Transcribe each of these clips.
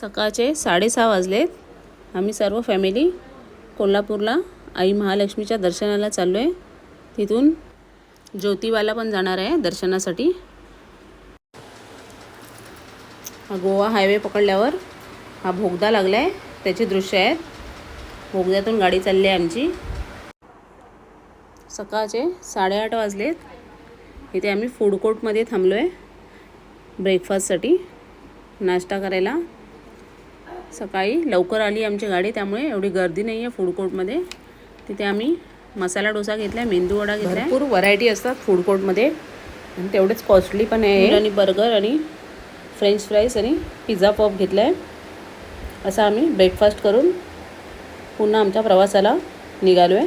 सकाळचे साडेसहा वाजलेत आम्ही सर्व फॅमिली कोल्हापूरला आई महालक्ष्मीच्या दर्शनाला चाललो आहे तिथून ज्योतिबाला पण जाणार आहे दर्शनासाठी. हा गोवा हायवे पकडल्यावर हा भोगदा लागला आहे त्याची दृश्य आहेत. भोगद्यातून गाडी चालली आहे आमची. सकाळचे साडेआठ वाजलेत. इथे आम्ही फूड कोर्टमध्ये थांबलो आहे ब्रेकफास्टसाठी नाश्ता करायला. सकाळी लवकर आली आमची गाडी त्यामुळे एवढी गर्दी नाही आहे फूड कोर्टमध्ये तिथे आम्ही मसाला डोसा घेतला आहे मेंदू वडा घेतला भरपूर व्हरायटी असतात फूड कोर्टमध्ये आणि तेवढेच कॉस्टली पण आहे. आणि बर्गर आणि फ्रेंच फ्राईज आणि पिझ्झा पॉप घेतला आहे असा आम्ही ब्रेकफास्ट करून पुन्हा आमच्या प्रवासाला निघालो आहे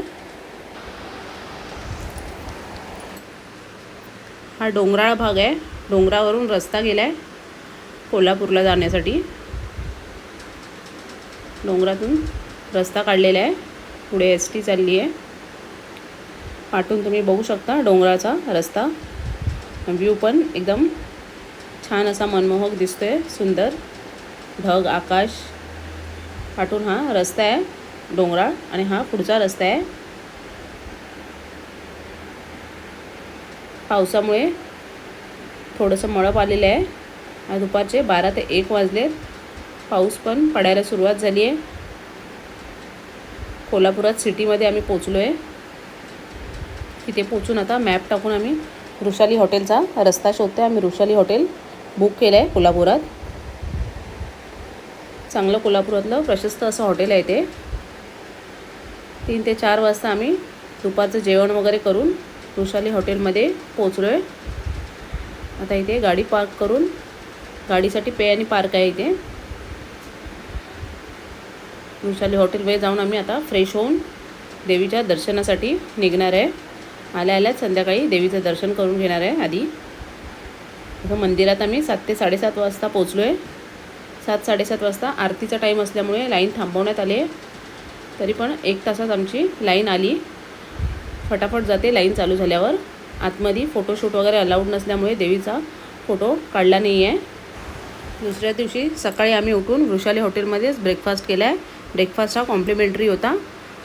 हा डोंगराळ भाग आहे. डोंगरावरून रस्ता गेला आहे कोल्हापूरला जाण्यासाठी. डोंगरातून रस्ता काढलेला आहे. पुढे एस टी चालली आहे. पाठून तुम्ही बघू शकता डोंगराचा रस्ता. व्ह्यू पण एकदम छान असा मनमोहक दिसतो आहे सुंदर. ढग आकाश. पाठून हा रस्ता आहे डोंगराळ आणि हा पुढचा रस्ता आहे. पावसामुळे थोडंसं मळप आलेलं आहे. दुपारचे बारा ते एक वाजले पाऊस पण पडायला सुरुवात झाली आहे. कोल्हापुरात सिटीमध्ये आम्ही पोचलो आहे तिथे पोचून आता मॅप टाकून आम्ही वृषाली हॉटेलचा रस्ता शोधतो आम्ही वृषाली हॉटेल बुक केलं आहे कोल्हापुरात. चांगलं कोल्हापुरातलं प्रशस्त असं हॉटेल आहे ते. तीन ते चार वाजता आम्ही दुपारचं जेवण वगैरे करून वृषाली हॉटेलमध्ये पोचलो आहे आता इथे गाडी पार्क करून गाडीसाठी पे आणि पार्क आहे इथे. वृषाली हॉटेलमध्ये जाऊन आम्ही आता फ्रेश होऊन देवीच्या दर्शनासाठी निघणार आहे. आल्या आल्याच संध्याकाळी देवीचं दर्शन करून घेणार आहे आधी. आता मंदिरात आम्ही सात ते साडेसात वाजता पोचलो आहे सात साडेसात वाजता आरतीचा टाईम असल्यामुळे लाईन थांबवण्यात आली आहे. तरी पण एक तासात आमची लाईन आली. फटाफट जाते लाईन चालू झाल्यावर. आतमध्ये फोटोशूट वगैरे अलाउड नसल्यामुळे देवीचा फोटो काढला नाही आहे दुसऱ्या दिवशी सकाळी आम्ही उठून वृषाली हॉटेलमध्येच ब्रेकफास्ट केला आहे ब्रेकफास्ट हा कॉम्प्लिमेंटरी होता.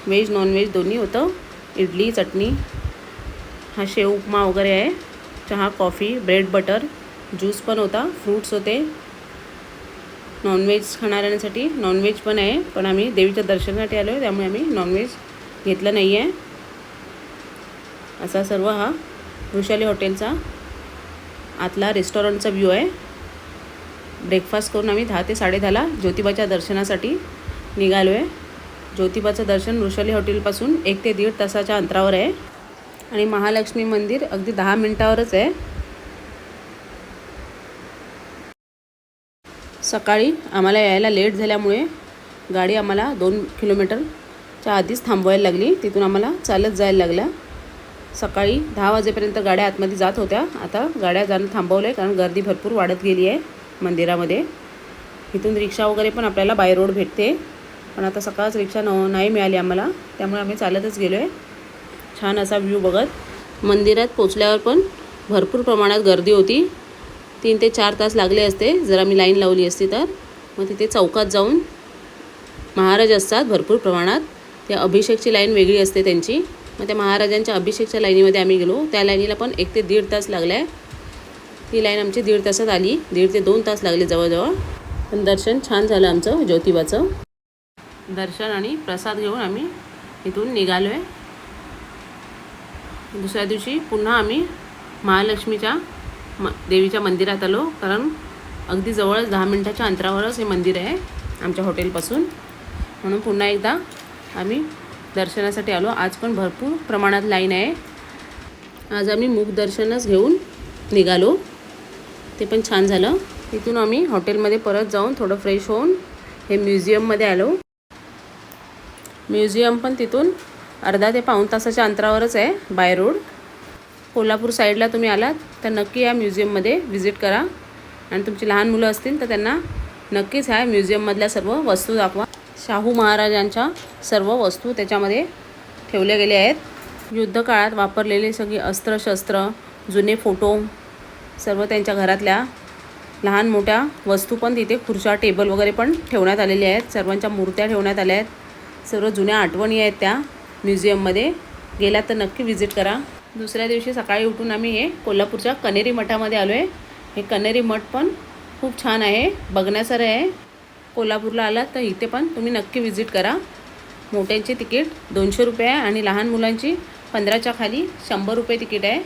व्हेज नॉनव्हेज दोन्ही होतं. इडली चटणी हा शेव उपमा वगैरे आहे. चहा कॉफी ब्रेड बटर ज्यूस पण होता. फ्रूट्स होते. नॉनव्हेज खाणाऱ्यांसाठी नॉनव्हेज पण आहे. पण आम्ही देवीच्या दर्शनासाठी आलो आहे त्यामुळे आम्ही नॉनव्हेज घेतलं नाही आहे असा सर्व हा वृषाली हॉटेलचा आतला रेस्टॉरंटचा व्ह्यू आहे. ब्रेकफास्ट करून आम्ही दहा ते साडेदहाला ज्योतिबाच्या दर्शनासाठी निघालो आहे ज्योतिबाचं दर्शन वृषाली हॉटेलपासून एक ते दीड तासाच्या अंतरावर आहे. आणि महालक्ष्मी मंदिर अगदी दहा मिनटावरच आहे. सकाळी आम्हाला यायला लेट झाल्यामुळे गाडी आम्हाला दोन किलोमीटरच्या आधीच थांबवायला लागली. तिथून आम्हाला चालत जायला लागलं. सकाळी दहा वाजेपर्यंत गाड्या आतमध्ये जात होत्या. आता गाड्या जाणं थांबवलं आहे कारण गर्दी भरपूर वाढत गेली आहे मंदिरामध्ये. इथून रिक्षा वगैरे पण आपल्याला बाय रोड भेटते. पण आता सकाळच रिक्षा न नाही मिळाली आम्हाला. त्यामुळे आम्ही चालतच गेलो आहे छान असा व्ह्यू बघत. मंदिरात पोचल्यावर पण भरपूर प्रमाणात गर्दी होती. तीन ते चार तास लागले असते. जर आम्ही लाईन लावली असती तर. मग तिथे चौकात जाऊन महाराज असतात भरपूर प्रमाणात. त्या अभिषेकची लाईन वेगळी असते त्यांची. मग त्या महाराजांच्या अभिषेकच्या लाईनीमध्ये आम्ही गेलो. त्या लाईनीला पण एक ते दीड तास लागला आहे ती लाईन आमची दीड तासात आली. दीड ते दोन तास लागले जवळजवळ. पण दर्शन छान झालं आमचं ज्योतिबाचं. दर्शन आणि प्रसाद घेऊन आम्ही इथून निघालो आहे दुसऱ्या दिवशी पुन्हा आम्ही महालक्ष्मीच्या म देवीच्या मंदिरात आलो. कारण अगदी जवळच दहा मिनटाच्या अंतरावरच हे मंदिर आहे आमच्या हॉटेलपासून. म्हणून पुन्हा एकदा आम्ही दर्शनासाठी आलो. आज पण भरपूर प्रमाणात लाईन आहे. आज आम्ही मूक दर्शनच घेऊन निघालो. ते पण छान झालं. तिथून आम्ही हॉटेलमध्ये परत जाऊन थोडं फ्रेश होऊन हे म्युझियममध्ये आलो. म्युझियम पण तिथून अर्धा ते पाऊण तासाच्या अंतरावरच आहे बाय रोड कोल्हापूर साईडला तुम्ही आलात तर नक्की या म्युझियममध्ये व्हिजिट करा. आणि तुमची लहान मुलं असतील तर त्यांना नक्कीच ह्या म्युझियममधल्या सर्व वस्तू दाखवा. शाहू महाराजांच्या सर्व वस्तू त्याच्यामध्ये ठेवल्या गेल्या आहेत. युद्धकाळात वापरलेले सगळी अस्त्रशस्त्र जुने फोटो सर्व त्यांच्या घरातल्या लहान मोठ्या वस्तू पण तिथे खुर्च्या टेबल वगैरे पण ठेवण्यात आलेल्या आहेत. सर्वांच्या मूर्त्या ठेवण्यात आल्या आहेत. सर्व जुन्या आठवणी आहेत त्या म्युझियममध्ये. गेलात तर नक्की व्हिजिट करा. दुसऱ्या दिवशी सकाळी उठून आम्ही हे कोल्हापूरच्या कनेरी मठामध्ये आलो आहे हे कनेरी मठ पण खूप छान आहे. बघण्यासारं आहे. कोल्हापूरला आलात तर इथे पण तुम्ही नक्की व्हिजिट करा. मोठ्यांची तिकीट दोनशे रुपये आहे आणि लहान मुलांची पंधराच्या खाली शंभर रुपये तिकीट आहे.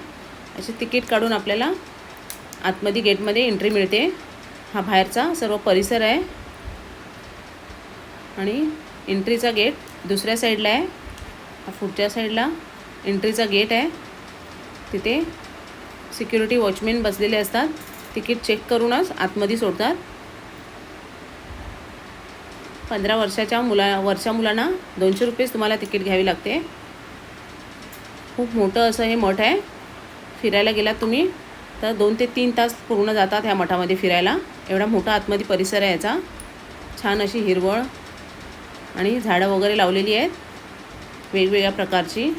असे तिकीट काढून आपल्याला आतमध्ये गेटमध्ये एंट्री मिळते. हा बाहेरचा सर्व परिसर आहे. आणि एंट्रीचा गेट दुसऱ्या साईडला आहे. पुढच्या साईडला एंट्रीचा गेट आहे. तिथे सिक्युरिटी वॉचमॅन बसलेले असतात. तिकीट चेक करूनच आतमध्ये सोडतात. पंधरा वर्षाच्या मुला वर्षा मुलांना दोनशे रुपयेच तुम्हाला तिकीट घ्यावी लागते. खूप मोठं असं हे मठ आहे. फिरायला गेलात तुम्ही तर दोन ते तीन तास पूर्ण जातात ह्या मठामध्ये फिरायला. एवढा मोठा आतमध्ये परिसर आहे याचा. छान अशी हिरवळ आणि झाडं वगैरे लावलेली आहेत. वेगवेगळ्या प्रकारची.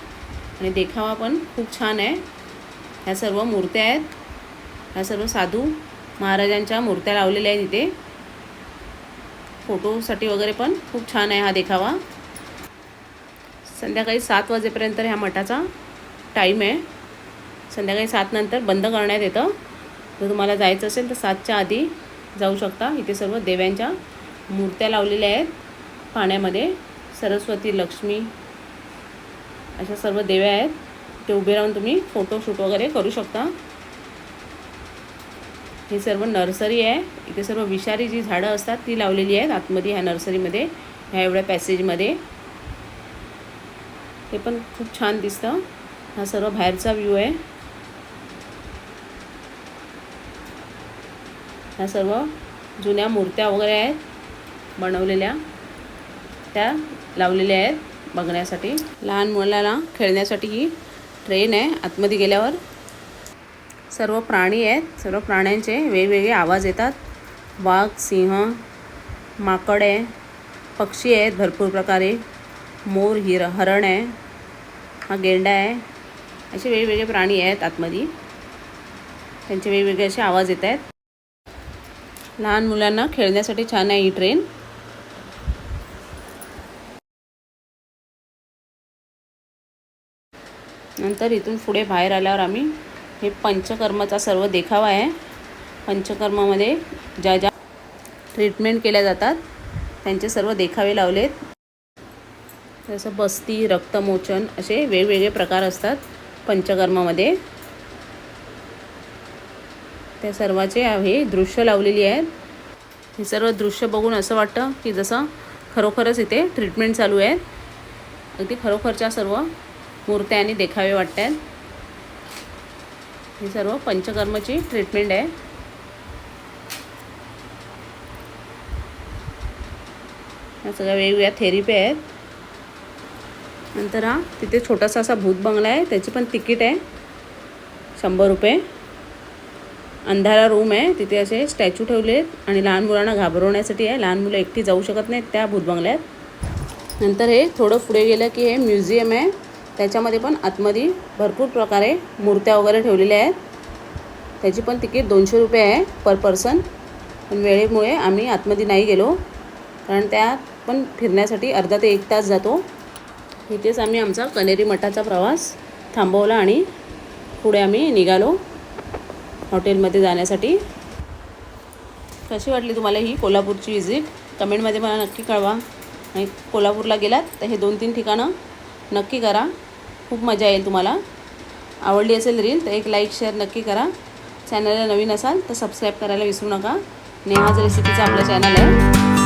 आणि देखावा पण खूप छान आहे. ह्या सर्व मूर्त्या आहेत. ह्या सर्व साधू महाराजांच्या मूर्त्या लावलेल्या आहेत इथे. फोटोसाठी वगैरे पण खूप छान आहे हा देखावा. संध्याकाळी सात वाजेपर्यंत ह्या मठाचा टाईम आहे. संध्याकाळी सातनंतर बंद करण्यात येतं. जर तुम्हाला जायचं असेल तर सातच्या आधी जाऊ शकता. इथे सर्व देव्यांच्या मूर्त्या लावलेल्या आहेत. पाण्यामध्ये सरस्वती लक्ष्मी अशा सर्व देव्या आहेत. ते उभे राहून तुम्ही फोटोशूट वगैरे करू शकता. ही सर्व नर्सरी आहे. इथे सर्व विषारी जी झाडं असतात ती लावलेली आहेत. आतमध्ये ह्या नर्सरीमध्ये ह्या एवढ्या पॅसेजमध्ये हे पण खूप छान दिसतं. हा सर्व बाहेरचा व्ह्यू आहे. ह्या सर्व जुन्या मूर्त्या वगैरे आहेत बनवलेल्या. त्या लावलेल्या आहेत बघण्यासाठी. लहान मुलाला खेळण्यासाठी ही ट्रेन आहे. आतमध्ये गेल्यावर सर्व प्राणी आहेत. सर्व प्राण्यांचे वेगवेगळे आवाज येतात. वाघ सिंह माकड आहे. पक्षी आहेत भरपूर प्रकारे. मोर हिर हरण आहे. हा गेंडा आहे. असे वेगवेगळे प्राणी आहेत आतमध्ये. त्यांचे वेगवेगळे असे आवाज येत आहेत. लहान मुलांना खेळण्यासाठी छान आहे ही ट्रेन नंतर इथून पुढे बाहेर आल्यावर आम्ही हे पंचकर्माचा सर्व देखावा आहे. पंचकर्मामध्ये ज्या ज्या ट्रीटमेंट केल्या जातात त्यांचे सर्व देखावे लावलेत. जसं बस्ती रक्तमोचन असे वेगवेगळे प्रकार असतात पंचकर्मामध्ये. त्या सर्वाचे हे दृश्य लावलेली आहेत. हे सर्व दृश्य बघून असं वाटतं की जसं खरोखरच इथे ट्रीटमेंट चालू आहे. अगदी खरोखरच्या सर्व मूर्त्या आणि देखावे वाटत आहेत ही सर्व पंचकर्मची ट्रीटमेंट आहे. या सगळ्या वेगवेगळ्या थेरपी आहेत. नंतर हा तिथे छोटासा असा भूत बंगला आहे. त्याची पण तिकीट आहे. शंभर रुपये. अंधारा रूम आहे. तिथे असे स्टॅच्यू ठेवले आहेत आणि लहान मुलांना घाबरवण्यासाठी आहे. लहान मुलं एकटी जाऊ शकत नाहीत त्या भूतबंगल्यात नंतर हे थोडं पुढे गेलं की हे म्युझियम आहे. त्याच्यामध्ये पण आतमध्ये भरपूर प्रकारे मूर्त्या वगैरे ठेवलेल्या आहेत. त्याची पण तिकीट दोनशे रुपये आहे पर पर्सन. पण वेळेमुळे आम्ही आतमध्ये नाही गेलो. कारण त्यात पण फिरण्यासाठी अर्धा ते एक तास जातो. इथेच आम्ही आमचा कनेरी मठाचा प्रवास थांबवला आणि पुढे आम्ही निघालो हॉटेलमध्ये जाण्यासाठी. कशी वाटली तुम्हाला ही कोल्हापूरची विजिट कमेंटमध्ये मला नक्की कळवा. आणि कोल्हापूरला गेलात तर हे दोन तीन ठिकाणं नक्की करा. खूप मजा येईल तुम्हाला. आवडली असेल रील तर एक लाईक शेअर नक्की करा. चॅनलला नवीन असाल तर सबस्क्राईब करायला विसरू नका. नेहाज रेसिपीचा आपलं चॅनल आहे.